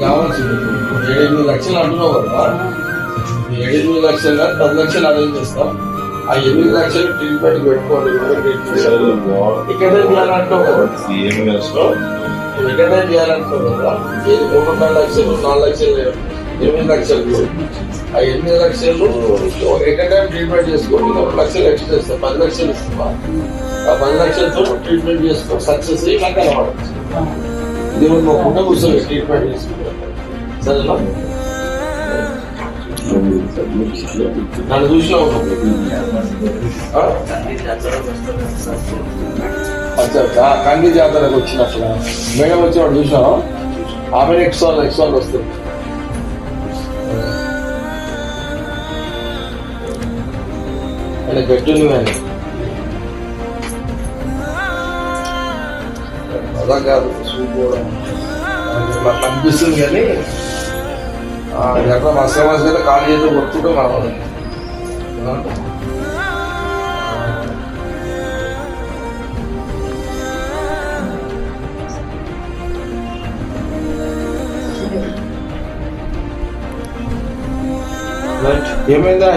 కావాల్సింది. ఏడెనిమిది లక్షలు అంటున్నావు కదా. ఈ ఏడెనిమిది లక్షలు కాదు, పది లక్షలు అరేంజ్ చేస్తాం. ఆ ఎనిమిది లక్షలు ట్రీట్మెంట్ పెట్టుకోండి. ఎవరు చేయాలంటావు కదా. సీఎం చేయాలంటావు కదా. ఏది మూడున్నర లక్షలు నాలుగు లక్షలు ఎనిమిది లక్షలు. ఆ ఎనిమిది లక్షలు ఎక్కడ ట్రీట్మెంట్ చేసుకోండి ఒక లక్షలు ఎక్స్ట్రా ఇస్తా పది లక్షలు ఇస్తా. ఆ పది లక్షలతో ట్రీట్మెంట్ చేసుకో సక్సెస్ అయ్యి నాకు కనబడచ్చు దేవుడు మా పుట్ట కూర్చొని ట్రీట్మెంట్ చేసుకుంటాం సరేనా నన్ను చూసినావు అచ్చా. కంది జాతరకు వచ్చినప్పుడు మేడం వచ్చేవాడు చూసాం ఆమె నెక్స్ట్ వాళ్ళు నెక్స్ట్ వాళ్ళు వస్తుంది ఆయన గట్టింది కానీ అలా కాదు చూసుకోవడం ఇట్లా కనిపిస్తుంది కానీ ఎక్కడ మసక మసక ఖాళీ చేస్తే కొట్టుకుంటే మనం ఏమైందా?